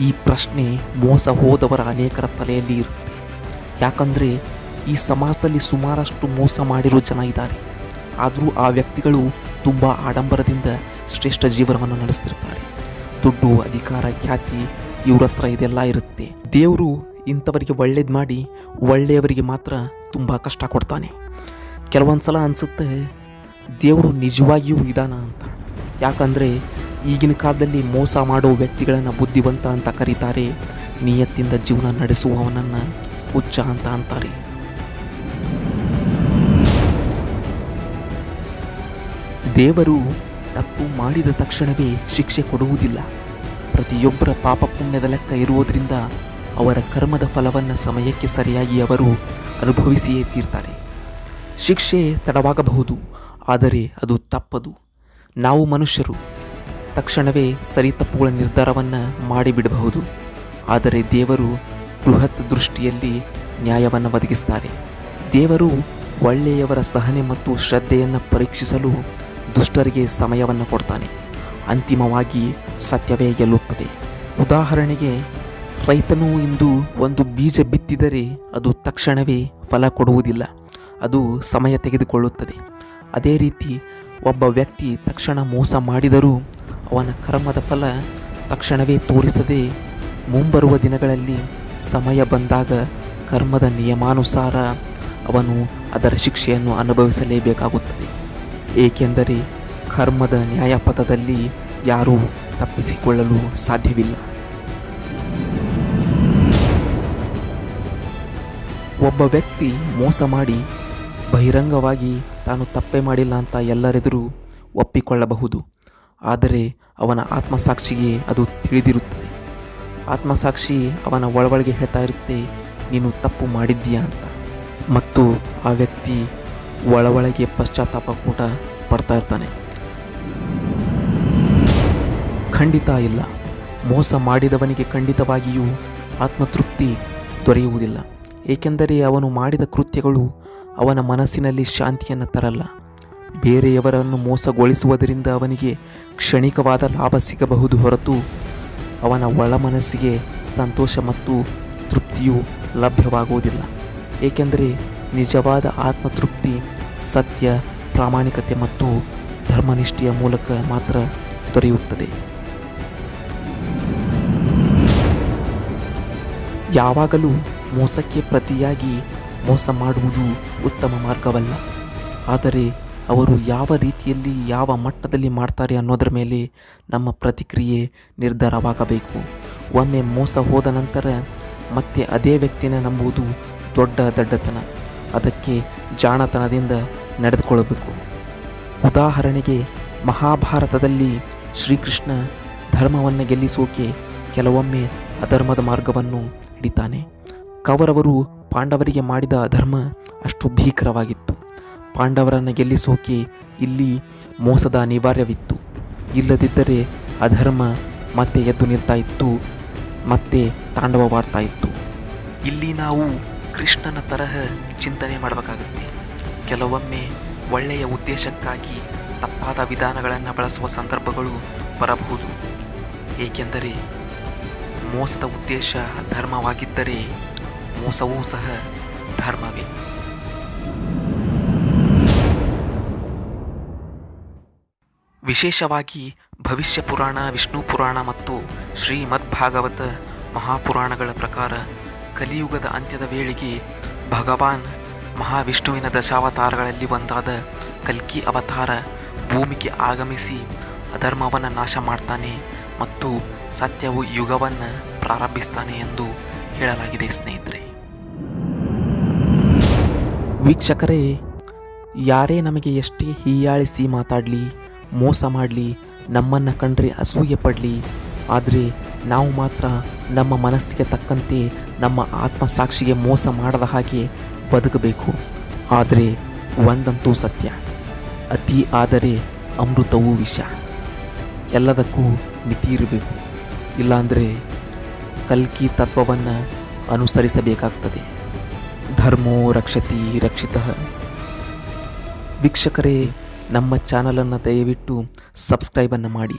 ಈ ಪ್ರಶ್ನೆ ಮೋಸ ಹೋದವರ ಅನೇಕರ ತಲೆಯಲ್ಲಿ ಇರುತ್ತೆ. ಯಾಕಂದರೆ ಈ ಸಮಾಜದಲ್ಲಿ ಸುಮಾರಷ್ಟು ಮೋಸ ಮಾಡಿರೋ ಜನ ಇದ್ದಾರೆ. ಆದರೂ ಆ ವ್ಯಕ್ತಿಗಳು ತುಂಬ ಆಡಂಬರದಿಂದ ಶ್ರೇಷ್ಠ ಜೀವನವನ್ನು ನಡೆಸ್ತಿರ್ತಾರೆ. ದುಡ್ಡು, ಅಧಿಕಾರ, ಖ್ಯಾತಿ ಇವ್ರ ಹತ್ರ ಇದೆಲ್ಲ ಇರುತ್ತೆ. ದೇವರು ಇಂಥವರಿಗೆ ಒಳ್ಳೇದು ಮಾಡಿ ಒಳ್ಳೆಯವರಿಗೆ ಮಾತ್ರ ತುಂಬ ಕಷ್ಟ ಕೊಡ್ತಾನೆ. ಕೆಲವೊಂದು ಸಲ ಅನಿಸುತ್ತೆ ದೇವರು ನಿಜವಾಗಿಯೂ ಇದಾನ ಅಂತ. ಯಾಕಂದರೆ ಈಗಿನ ಕಾಲದಲ್ಲಿ ಮೋಸ ಮಾಡೋ ವ್ಯಕ್ತಿಗಳನ್ನು ಬುದ್ಧಿವಂತ ಅಂತ ಕರೀತಾರೆ. ನಿಯತ್ತಿಂದ ಜೀವನ ನಡೆಸುವವನನ್ನು ಹುಚ್ಚ ಅಂತ ಅಂತಾರೆ. ದೇವರು ತಪ್ಪು ಮಾಡಿದ ತಕ್ಷಣವೇ ಶಿಕ್ಷೆ ಕೊಡುವುದಿಲ್ಲ. ಪ್ರತಿಯೊಬ್ಬರ ಪಾಪ ಪುಣ್ಯದ ಲೆಕ್ಕ ಇರುವುದರಿಂದ ಅವರ ಕರ್ಮದ ಫಲವನ್ನು ಸಮಯಕ್ಕೆ ಸರಿಯಾಗಿ ಅವರು ಅನುಭವಿಸಿಯೇ ತೀರ್ತಾರೆ. ಶಿಕ್ಷೆ ತಡವಾಗಬಹುದು, ಆದರೆ ಅದು ತಪ್ಪದು. ನಾವು ಮನುಷ್ಯರು ತಕ್ಷಣವೇ ಸರಿ ತಪ್ಪುಗಳ ನಿರ್ಧಾರವನ್ನು ಮಾಡಿಬಿಡಬಹುದು. ಆದರೆ ದೇವರು ಬೃಹತ್ ದೃಷ್ಟಿಯಲ್ಲಿ ನ್ಯಾಯವನ್ನು ಒದಗಿಸ್ತಾರೆ. ದೇವರು ಒಳ್ಳೆಯವರ ಸಹನೆ ಮತ್ತು ಶ್ರದ್ಧೆಯನ್ನು ಪರೀಕ್ಷಿಸಲು ದುಷ್ಟರಿಗೆ ಸಮಯವನ್ನು ಕೊಡ್ತಾನೆ. ಅಂತಿಮವಾಗಿ ಸತ್ಯವೇ ಗೆಲ್ಲುತ್ತದೆ. ಉದಾಹರಣೆಗೆ, ರೈತನು ಇಂದು ಒಂದು ಬೀಜ ಬಿತ್ತಿದರೆ ಅದು ತಕ್ಷಣವೇ ಫಲ ಕೊಡುವುದಿಲ್ಲ. ಅದು ಸಮಯ ತೆಗೆದುಕೊಳ್ಳುತ್ತದೆ. ಅದೇ ರೀತಿ, ಒಬ್ಬ ವ್ಯಕ್ತಿ ತಕ್ಷಣ ಮೋಸ ಮಾಡಿದರೂ ಅವನ ಕರ್ಮದ ಫಲ ತಕ್ಷಣವೇ ತೋರಿಸದೆ ಮುಂಬರುವ ದಿನಗಳಲ್ಲಿ ಸಮಯ ಬಂದಾಗ ಕರ್ಮದ ನಿಯಮಾನುಸಾರ ಅವನು ಅದರ ಶಿಕ್ಷೆಯನ್ನು ಅನುಭವಿಸಲೇಬೇಕಾಗುತ್ತದೆ. ಏಕೆಂದರೆ ಕರ್ಮದ ನ್ಯಾಯಪಥದಲ್ಲಿ ಯಾರೂ ತಪ್ಪಿಸಿಕೊಳ್ಳಲು ಸಾಧ್ಯವಿಲ್ಲ. ಒಬ್ಬ ವ್ಯಕ್ತಿ ಮೋಸ ಮಾಡಿ ಬಹಿರಂಗವಾಗಿ ತಾನು ತಪ್ಪೇ ಮಾಡಿಲ್ಲ ಅಂತ ಎಲ್ಲರೆದುರು ಒಪ್ಪಿಕೊಳ್ಳಬಹುದು. ಆದರೆ ಅವನ ಆತ್ಮಸಾಕ್ಷಿಗೆ ಅದು ತಿಳಿದಿರುತ್ತದೆ. ಆತ್ಮಸಾಕ್ಷಿ ಅವನ ಒಳಗೊಳಗೆ ಹೇಳ್ತಾ ಇರುತ್ತೆ, ನೀನು ತಪ್ಪು ಮಾಡಿದ್ದೀಯಾ ಅಂತ. ಮತ್ತು ಆ ವ್ಯಕ್ತಿ ಪಶ್ಚಾತ್ತಾಪ ಕೂಡ ಪಡ್ತಾ ಇರ್ತಾನೆ. ಖಂಡಿತ ಇಲ್ಲ. ಮೋಸ ಮಾಡಿದವನಿಗೆ ಖಂಡಿತವಾಗಿಯೂ ಆತ್ಮತೃಪ್ತಿ ದೊರೆಯುವುದಿಲ್ಲ. ಏಕೆಂದರೆ ಅವನು ಮಾಡಿದ ಕೃತ್ಯಗಳು ಅವನ ಮನಸ್ಸಿನಲ್ಲಿ ಶಾಂತಿಯನ್ನು ತರಲ್ಲ. ಬೇರೆಯವರನ್ನು ಮೋಸಗೊಳಿಸುವುದರಿಂದ ಅವನಿಗೆ ಕ್ಷಣಿಕವಾದ ಲಾಭ ಸಿಗಬಹುದು ಹೊರತು ಅವನ ಒಳ ಮನಸ್ಸಿಗೆ ಸಂತೋಷ ಮತ್ತು ತೃಪ್ತಿಯು ಲಭ್ಯವಾಗುವುದಿಲ್ಲ. ಏಕೆಂದರೆ ನಿಜವಾದ ಆತ್ಮತೃಪ್ತಿ ಸತ್ಯ, ಪ್ರಾಮಾಣಿಕತೆ ಮತ್ತು ಧರ್ಮನಿಷ್ಠೆಯ ಮೂಲಕ ಮಾತ್ರ ದೊರೆಯುತ್ತದೆ. ಯಾವಾಗಲೂ ಮೋಸಕ್ಕೆ ಪ್ರತಿಯಾಗಿ ಮೋಸ ಮಾಡುವುದು ಉತ್ತಮ ಮಾರ್ಗವಲ್ಲ. ಆದರೆ ಅವರು ಯಾವ ರೀತಿಯಲ್ಲಿ ಯಾವ ಮಟ್ಟದಲ್ಲಿ ಮಾಡ್ತಾರೆ ಅನ್ನೋದರ ಮೇಲೆ ನಮ್ಮ ಪ್ರತಿಕ್ರಿಯೆ ನಿರ್ಧಾರವಾಗಬೇಕು. ಒಮ್ಮೆ ಮೋಸ ಹೋದ ನಂತರ ಮತ್ತೆ ಅದೇ ವ್ಯಕ್ತಿನ ನಂಬುವುದು ದೊಡ್ಡ ದಡ್ಡತನ. ಅದಕ್ಕೆ ಜಾಣತನದಿಂದ ನಡೆದುಕೊಳ್ಳಬೇಕು. ಉದಾಹರಣೆಗೆ ಮಹಾಭಾರತದಲ್ಲಿ ಶ್ರೀಕೃಷ್ಣ ಧರ್ಮವನ್ನು ಗೆಲ್ಲಿಸೋಕೆ ಕೆಲವೊಮ್ಮೆ ಅಧರ್ಮದ ಮಾರ್ಗವನ್ನು ಹಿಡಿತಾನೆ. ಕವರವರು ಪಾಂಡವರಿಗೆ ಮಾಡಿದ ಅಧರ್ಮ ಅಷ್ಟು ಭೀಕರವಾಗಿತ್ತು. ಪಾಂಡವರನ್ನು ಗೆಲ್ಲಿಸೋಕೆ ಇಲ್ಲಿ ಮೋಸದ ಅನಿವಾರ್ಯವಿತ್ತು. ಇಲ್ಲದಿದ್ದರೆ ಅಧರ್ಮ ಮತ್ತೆ ಎದ್ದು ನಿಲ್ತಾ ಇತ್ತು, ಮತ್ತೆ ತಾಂಡವವಾಡ್ತಾ ಇತ್ತು. ಇಲ್ಲಿ ನಾವು ಕೃಷ್ಣನ ತರಹ ಚಿಂತನೆ ಮಾಡಬೇಕಾಗುತ್ತೆ. ಕೆಲವೊಮ್ಮೆ ಒಳ್ಳೆಯ ಉದ್ದೇಶಕ್ಕಾಗಿ ತಪ್ಪಾದ ವಿಧಾನಗಳನ್ನು ಬಳಸುವ ಸಂದರ್ಭಗಳು ಬರಬಹುದು. ಏಕೆಂದರೆ ಮೋಸದ ಉದ್ದೇಶ ಧರ್ಮವಾಗಿದ್ದರೆ ಮೋಸವೂ ಸಹ ಧರ್ಮವೇ. ವಿಶೇಷವಾಗಿ ಭವಿಷ್ಯ ಪುರಾಣ, ವಿಷ್ಣು ಪುರಾಣ ಮತ್ತು ಶ್ರೀಮದ್ ಭಾಗವತ ಮಹಾಪುರಾಣಗಳ ಪ್ರಕಾರ ಕಲಿಯುಗದ ಅಂತ್ಯದ ವೇಳೆಗೆ ಭಗವಾನ್ ಮಹಾವಿಷ್ಣುವಿನ ದಶಾವತಾರಗಳಲ್ಲಿ ಒಂದಾದ ಕಲ್ಕಿ ಅವತಾರ ಭೂಮಿಗೆ ಆಗಮಿಸಿ ಅಧರ್ಮವನ್ನು ನಾಶ ಮಾಡ್ತಾನೆ ಮತ್ತು ಸತ್ಯವು ಯುಗವನ್ನು ಪ್ರಾರಂಭಿಸ್ತಾನೆ ಎಂದು ಹೇಳಲಾಗಿದೆ ಸ್ನೇಹಿತರೆ. ವೀಕ್ಷಕರೇ, ಯಾರೇ ನಮಗೆ ಎಷ್ಟೇ ಹೀಯಾಳಿಸಿ ಮಾತಾಡಲಿ ಮೋಸ ಮಾಡಲಿ, ನಮ್ಮನ್ನು ಕಂಡ್ರೆ ಅಸೂಯೆ ಪಡಲಿ. ಆದರೆ ನಾವು ಮಾತ್ರ ನಮ್ಮ ಮನಸ್ಸಿಗೆ ತಕ್ಕಂತೆ ನಮ್ಮ ಆತ್ಮಸಾಕ್ಷಿಗೆ ಮೋಸ ಮಾಡದ ಹಾಗೆ ಬದುಕಬೇಕು. ಆದರೆ ಒಂದಂತೂ ಸತ್ಯ, ಅತಿ ಆದರೆ ಅಮೃತವೂ ವಿಷ. ಎಲ್ಲದಕ್ಕೂ ಮಿತಿ ಇರಬೇಕು. ಇಲ್ಲಾಂದರೆ ಕಲ್ಕಿ ತತ್ವವನ್ನು ಅನುಸರಿಸಬೇಕಾಗ್ತದೆ. ಧರ್ಮೋ ರಕ್ಷತಿ ರಕ್ಷಿತ. ವೀಕ್ಷಕರೇ ನಮ್ಮ ಚಾನಲನ್ನು ದಯವಿಟ್ಟು ಸಬ್ಸ್ಕ್ರೈಬನ್ನು ಮಾಡಿ.